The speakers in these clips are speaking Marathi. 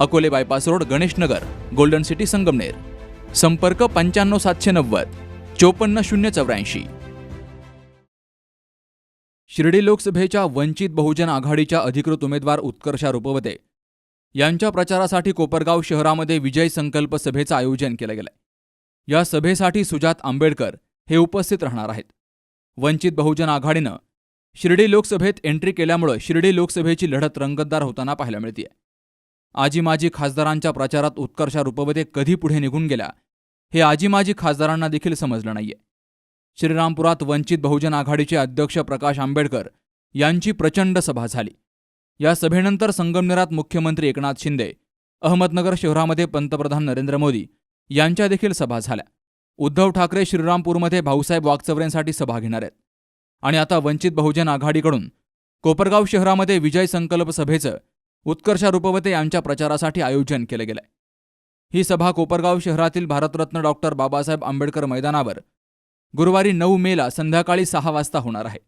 Akole bypass road Ganeshnagar golden city Sangamner. संपर्क पंच्याण्णव सातशे नव्वद चोपन्न शून्य चौऱ्याऐंशी. शिर्डी लोकसभेच्या वंचित बहुजन आघाडीच्या अधिकृत उमेदवार उत्कर्षा रुपवते. यांच्या प्रचारासाठी कोपरगाव शहरामध्ये विजय संकल्प सभेचं आयोजन केलं गेलंय. या सभेसाठी सुजात आंबेडकर हे उपस्थित राहणार आहेत. वंचित बहुजन आघाडीनं शिर्डी लोकसभेत एंट्री केल्यामुळं शिर्डी लोकसभेची लढत रंगतदार होताना पाहायला मिळतीये. आजी माजी खासदारांच्या प्रचारात उत्कर्षा रुपवते कधी पुढे निघून गेल्या हे आजी माजी खासदारांना देखील समजलं नाहीये. श्रीरामपुरात वंचित बहुजन आघाडीचे अध्यक्ष प्रकाश आंबेडकर यांची प्रचंड सभा झाली. या सभेनंतर संगमनेरात मुख्यमंत्री एकनाथ शिंदे अहमदनगर शहरामध्ये पंतप्रधान नरेंद्र मोदी यांच्या देखील सभा झाल्या. उद्धव ठाकरे श्रीरामपूरमध्ये भाऊसाहेब वागचौरेंसाठी सभा घेणार आहेत. आणि आता वंचित बहुजन आघाडीकडून कोपरगाव शहरामध्ये विजय संकल्प सभेचं उत्कर्षा रुपवते यांच्या प्रचारासाठी आयोजन केलं गेलंय ही सभा कोपरगाव शहरातील भारतरत्न डॉक्टर बाबासाहेब आंबेडकर मैदानावर गुरुवारी नऊ मेला संध्याकाळी सहा वाजता होणार आहे.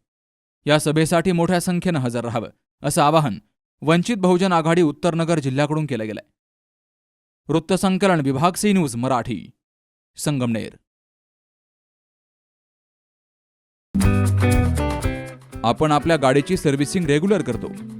या सभेसाठी मोठ्या संख्येनं हजर राहावं असं आवाहन वंचित बहुजन आघाडी उत्तरनगर जिल्ह्याकडून केलं गेलंय. वृत्तसंकलन विभाग सी न्यूज मराठी संगमनेर. आपण आपल्या गाडीची सर्व्हिसिंग रेग्युलर करतो.